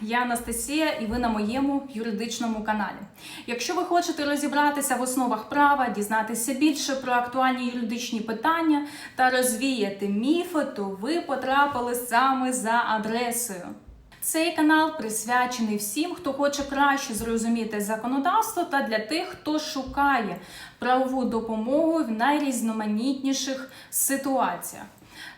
я Анастасія, і ви на моєму юридичному каналі. Якщо ви хочете розібратися в основах права, дізнатися більше про актуальні юридичні питання та розвіяти міфи, то ви потрапили саме за адресою. Цей канал присвячений всім, хто хоче краще зрозуміти законодавство, та для тих, хто шукає правову допомогу в найрізноманітніших ситуаціях.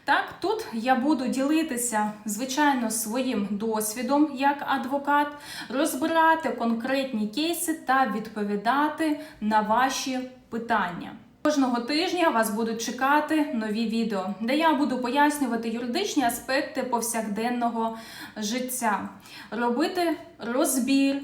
Так, тут я буду ділитися, звичайно, своїм досвідом як адвокат, розбирати конкретні кейси та відповідати на ваші питання. Кожного тижня вас будуть чекати нові відео, де я буду пояснювати юридичні аспекти повсякденного життя, робити розбір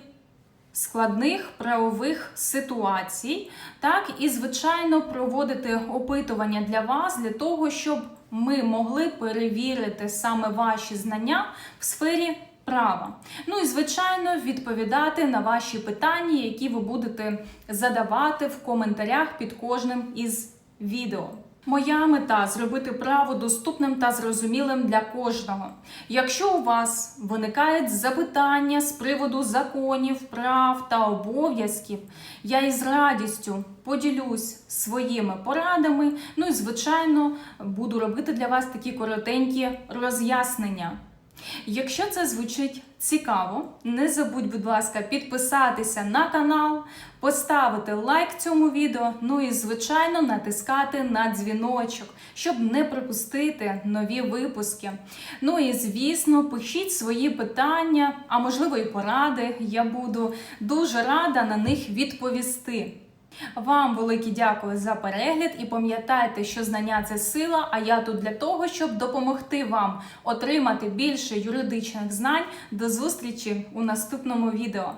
складних правових ситуацій, так і звичайно проводити опитування для вас для того, щоб ми могли перевірити саме ваші знання в сфері права. Ну і звичайно відповідати на ваші питання, які ви будете задавати в коментарях під кожним із відео. Моя мета зробити право доступним та зрозумілим для кожного. Якщо у вас виникають запитання з приводу законів, прав та обов'язків, я із радістю поділюсь своїми порадами. Ну і звичайно буду робити для вас такі коротенькі роз'яснення. Якщо це звучить цікаво, не забудь, будь ласка, підписатися на канал, поставити лайк цьому відео, ну і, звичайно, натискати на дзвіночок, щоб не пропустити нові випуски. Ну і, звісно, пишіть свої питання, а можливо і поради. Я буду дуже рада на них відповісти. Вам велике дякую за перегляд і пам'ятайте, що знання це сила. А я тут для того, щоб допомогти вам отримати більше юридичних знань. До зустрічі у наступному відео.